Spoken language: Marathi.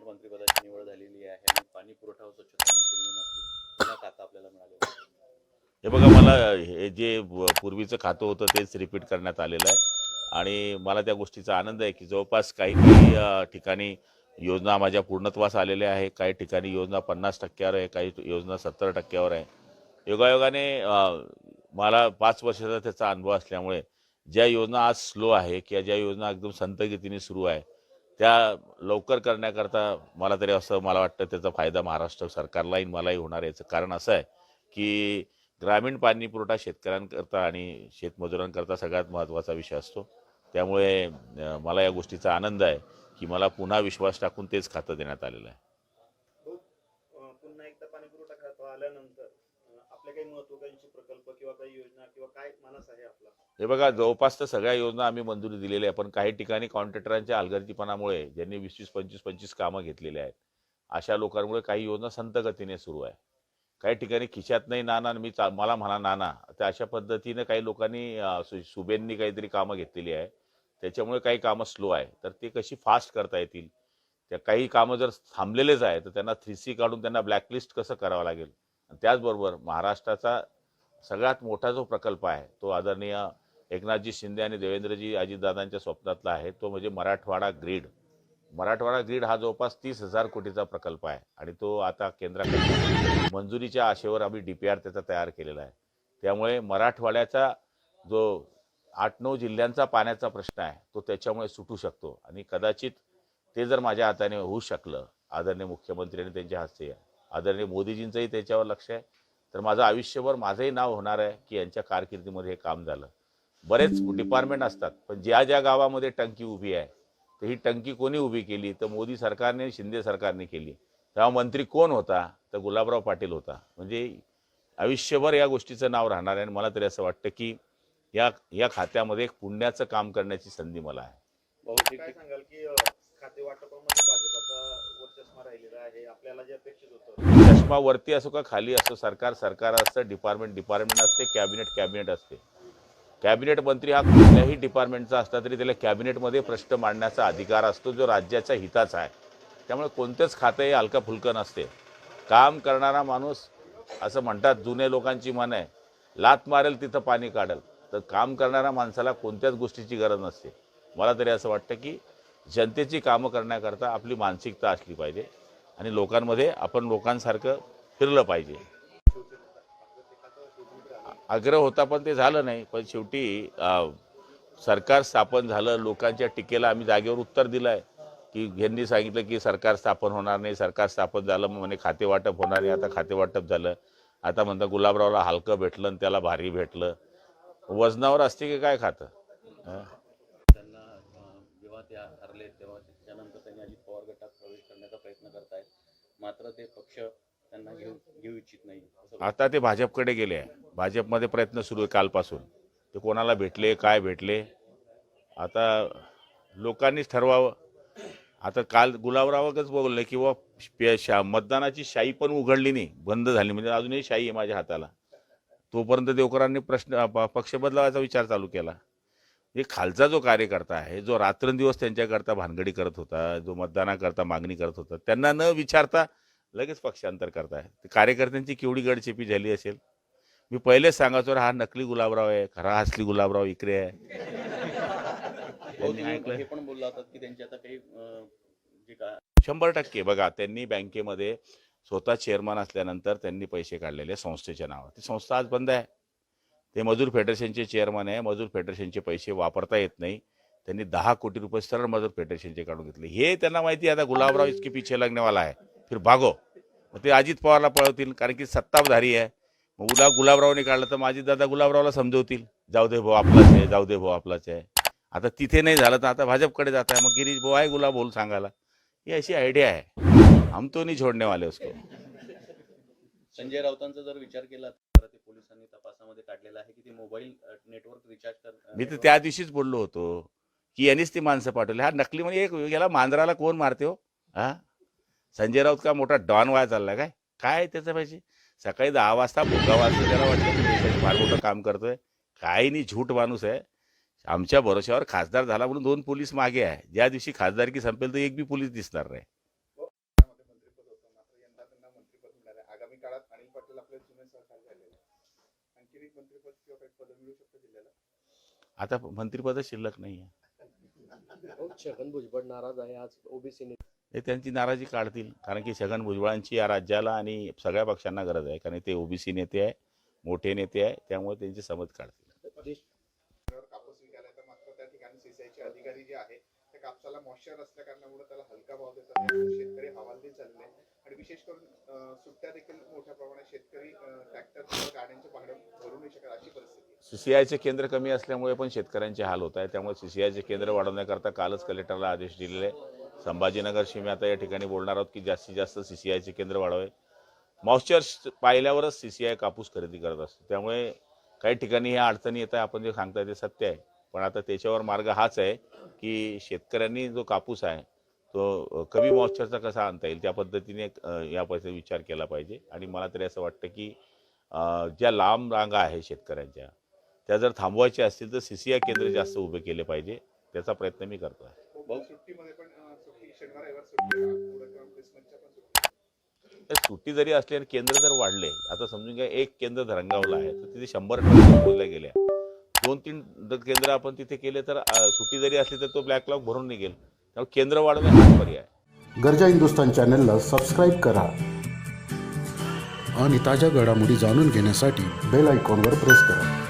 कॅबिनेट मंत्रिपदाची निवड झालेली आहे आणि पाणी पुरवठा व स्वच्छता मंत्री म्हणून आपली पुन्हा खातं आपल्याला मिळाले हे बघा मला हे जे पूर्वीचं खातं होतं तेच रिपीट करण्यात आलेलं आहे. आणि मला त्या गोष्टीचा आनंद आहे की जवळपास काही काही ठिकाणी योजना माझ्या पूर्णत्वास आलेल्या आहे काही ठिकाणी योजना पन्नास टक्क्यावर आहे काही योजना सत्तर टक्क्यावर आहे. योगायोगाने मला पाच वर्षाचा त्याचा अनुभव असल्यामुळे ज्या योजना आज स्लो आहे किंवा ज्या योजना एकदम संतगतीने सुरू आहे त्या लवकर करण्याकरता मला तरी असं मला वाटतं त्याचा फायदा महाराष्ट्र सरकारलाही मलाही होणार याचं कारण असं आहे की ग्रामीण पाणी पुरवठा शेतकऱ्यांकरता आणि शेतमजुरांकरता सगळ्यात महत्त्वाचा विषय असतो. त्यामुळे मला या गोष्टीचा आनंद आहे की मला पुन्हा विश्वास टाकून तेच खातं देण्यात आलेलं आहे. काही महत्वाकांक्षी प्रकल्प किंवा काही योजना किंवा काय मानस आहे आपला? हे बघा जवळपास तर सगळ्या योजना आम्ही मंजुरी दिलेल्या आहे पण काही ठिकाणी कॉन्ट्रॅक्टरांच्या अलगर्जीपणामुळे ज्यांनी वीस वीस पंचवीस पंचवीस कामं घेतलेली आहेत अशा लोकांमुळे काही योजना संत गतीने सुरू आहे. काही ठिकाणी खिशात नाही नाना मी चा मला म्हणा नाना तर अशा पद्धतीनं काही लोकांनी सुबेंनी काहीतरी कामं घेतलेली आहे त्याच्यामुळे काही कामं स्लो आहे. तर ते कशी फास्ट करता येतील? त्या काही कामं जर थांबलेलेच आहे तर त्यांना थ्री सी काढून त्यांना ब्लॅकलिस्ट कसं करावं लागेल? त्याचबरोबर महाराष्ट्राचा सगळ्यात मोठा जो प्रकल्प आहे तो आदरणीय एकनाथजी शिंदे आणि देवेंद्रजी अजितदादांच्या स्वप्नातला आहे तो म्हणजे मराठवाडा ग्रीड. मराठवाडा ग्रीड हा जवळपास तीस हजार कोटीचा प्रकल्प आहे आणि तो आता केंद्राकडे मंजुरीच्या आशेवर आम्ही डी पी आर त्याचा तयार केलेला आहे. त्यामुळे मराठवाड्याचा जो आठ नऊ जिल्ह्यांचा पाण्याचा प्रश्न आहे तो त्याच्यामुळे सुटू शकतो. आणि कदाचित ते जर माझ्या हाताने होऊ शकलं आदरणीय मुख्यमंत्री आणि त्यांच्या हस्ते आदरणीय मोदीजींचंही त्याच्यावर लक्ष आहे. तर माझं आयुष्यभर माझंही नाव होणार आहे की यांच्या कारकिर्दीमध्ये हे काम झालं. बरेच डिपार्टमेंट असतात पण ज्या ज्या गावामध्ये टंकी उभी आहे तर ही टंकी कोणी उभी केली? तर मोदी सरकारने शिंदे सरकारने केली. तेव्हा मंत्री कोण होता? तर गुलाबराव पाटील होता. म्हणजे आयुष्यभर या गोष्टीचं नाव राहणार आहे आणि मला तरी असं वाटतं की या या खात्यामध्ये एक पुण्याचं काम करण्याची संधी मला आहे. सांगाल की खाते वाटपामध्ये भाजपाचा वर्चस्व राहिलेला आहे. आपल्याला जे अपेक्षित किंवा वरती असो का खाली असो सरकार सरकार असतं डिपार्टमेंट डिपार्टमेंट असते कॅबिनेट कॅबिनेट असते. कॅबिनेट मंत्री हा कुठल्याही डिपार्टमेंटचा असला तरी त्याला कॅबिनेटमध्ये प्रश्न मांडण्याचा अधिकार असतो जो राज्याच्या हिताचा आहे. त्यामुळे कोणतेच खातं हे हलका फुलकं नसते. काम करणारा माणूस असं म्हणतात जुने लोकांची मन आहे. लात मारेल तिथं पाणी काढेल. तर काम करणाऱ्या माणसाला कोणत्याच गोष्टीची गरज नसते. मला तरी असं वाटतं की जनतेची कामं करण्याकरता आपली मानसिकता असली पाहिजे. आणि लोकांमध्ये आपण लोकांसारखं फिरलं पाहिजे. आग्रह होता पण ते झालं नाही. पण शेवटी सरकार स्थापन झालं लोकांच्या टीकेला आम्ही जागेवर उत्तर दिलं आहे की यांनी सांगितलं की सरकार स्थापन होणार नाही. सरकार स्थापन झालं मग म्हणे खाते वाटप होणार नाही आता खाते वाटप झालं. आता म्हणता गुलाबरावला हलकं भेटलं आणि त्याला भारी भेटलं. वजनावर असते की काय खातं? त्यानंतर त्यांनी अजित पवार गटात प्रवेश करण्याचा प्रयत्न करतायत. मात्र ते पक्ष त्यांना घेऊ घेऊ इच्छित नाही. आता ते भाजपकडे गेले आहे. भाजपमध्ये प्रयत्न सुरू आहे कालपासून. ते कोणाला भेटले काय भेटले? आता लोकांनीच ठरवावं. आता काल गुलाबरावच बोलले की बुवा शा मतदानाची शाई पण उघडली नाही. बंद झाली. म्हणजे अजूनही शाई आहे माझ्या हाताला. तोपर्यंत देवकरांनी प्रश्न पक्ष बदलावायचा विचार चालू केला. हे खालचा जो कार्यकर्ता आहे जो रात्रंदिवस त्यांच्याकरता भानगडी करत होता जो मतदानाकरता मागणी करत होता त्यांना न विचारता लगेच पक्षांतर करताय. कार्यकर्त्यांची केवढी गडचेपी झाली असेल? मी पहिलेच सांगायचो हा नकली गुलाबराव आहे खरा असली गुलाबराव इकडे आहे. हो, शंभर टक्के. बघा त्यांनी बँकेमध्ये स्वतः चेअरमन असल्यानंतर त्यांनी पैसे काढलेले संस्थेच्या नावावर. ती संस्था आज बंद आहे. ते मजूर फेडरेशनचे चेअरमन आहे मजूर फेडरेशनचे पैसे वापरता येत नाही. त्यांनी दहा कोटी रुपये सरळ मजूर फेडरेशनचे काढून घेतले. हे त्यांना माहिती आहे आता गुलाबराव इसके पिछे लगनेवाला आहे. फिर भागो. मग ते अजित पवारला पळवतील कारण की सत्ताधारी आहे. मग गुला गुलाबरावने काढलं तर माझी दादा गुलाबरावला समजवतील. जाऊ दे भाऊ आपलाच आहे जाऊ दे भाऊ आपलाच आहे. आता तिथे नाही झालं तर आता भाजपकडे जात आहे मग गिरीश भाऊ आहे गुलाब बोल सांगायला. ही अशी आयडिया आहे. हम तो नहीं छोड़ने वाले उसको. संजय राऊतांचा जर विचार केला तर ते पोलिसांनी तपासामध्ये काढलेला आहे की ते मोबाईल नेटवर्क रिचार्ज कर मी तर त्या दिवशीच बोललो होतो की यांनीच ती माणसं पाठवली. हा नकली म्हणजे एक याला मांजराला कोण मारते हो? हा? संजय राऊत का मोठा डॉन वाया चालला काय? काय त्याचं पाहिजे सकाळी दहा वाजता भोगा वाजता त्याला वाटतं की देशाचं फार मोठं काम करतोय. काही नाही झूट माणूस आहे. आमच्या भरोश्यावर खासदार झाला म्हणून दोन पोलीस मागे आहे. ज्या दिवशी खासदारकी संपेल तर एक बी पोलीस दिसणार नाही काळात अनिल पाटील आपले जुने सहकारी झालेले एक मंत्रिपद किंवा काही पद मिळू शकतं जिल्ह्याला? आता मंत्रिपद शिल्लक नाही आहे हो, छगन भुजबळ नाराज आहे आज ओबीसी ते त्यांची नाराजी काढतील कारण की छगन भुजबळांची या राज्याला आणि सगळ्या पक्षांना गरज आहे कारण ते ओबीसी नेते आहे मोठे नेते आहे त्यामुळे त्यांची समज काढतील. कापूस विकायला येतात मात्र त्या ठिकाणी सीसीआयचे अधिकारी जे आहे त्या कापसाला मॉइश्चर असल्या कारणामुळे त्याला हलका भाव देतात. शेतकरी हवालदिल चालले. आणि विशेष करून सुट्ट्या देखील मोठ्या प्रमाणात शेतकरी ट्रॅक्टर गाड्यांचे भाडं भरू नाही शकत अशी परिस्थिती सीसीआयचे केंद्र कमी असल्यामुळे पण शेतकऱ्यांचे हाल होत आहे. त्यामुळे सीसीआयचे केंद्र वाढवण्याकरता कालच कलेक्टरला आदेश दिलेले आहे. संभाजीनगरशी मी आता या ठिकाणी बोलणार आहोत की जास्तीत जास्त सीसीआयचे केंद्र वाढवावे. मॉइश्चर पाहिल्यावरच सीसीआय कापूस खरेदी करत असतो. त्यामुळे काही ठिकाणी ह्या अडचणी येत आहे आपण जे सांगताय ते सत्य आहे. पण आता त्याच्यावर मार्ग हाच आहे की शेतकऱ्यांनी जो कापूस आहे तो कमी मॉइश्चरचा कसा आणता येईल त्या पद्धतीने अ, या पैसे विचार केला पाहिजे. आणि मला तरी असं वाटतं की ज्या लांब रांगा आहे शेतकऱ्यांच्या त्या जर थांबवायच्या असतील तर सीसीआय केंद्र जास्त उभे केले पाहिजे. त्याचा प्रयत्न मी करतो सुट्टी जरी असली आणि केंद्र जर वाढले आता समजून घ्या एक केंद्र धरंगावलं आहे तर तिथे शंभर मोजल्या गेल्या. दोन तीन केंद्र आपण तिथे केले तर सुट्टी जरी असली तर तो ब्लॅक लॉक भरून निघेल. त्यामुळे केंद्र वाढवणे हाच पर्याय. गरजा हिंदुस्तान चॅनलला सबस्क्राईब करा आणि ताज्या घडामोडी जाणून घेण्यासाठी बेल आयकॉनवर प्रेस करा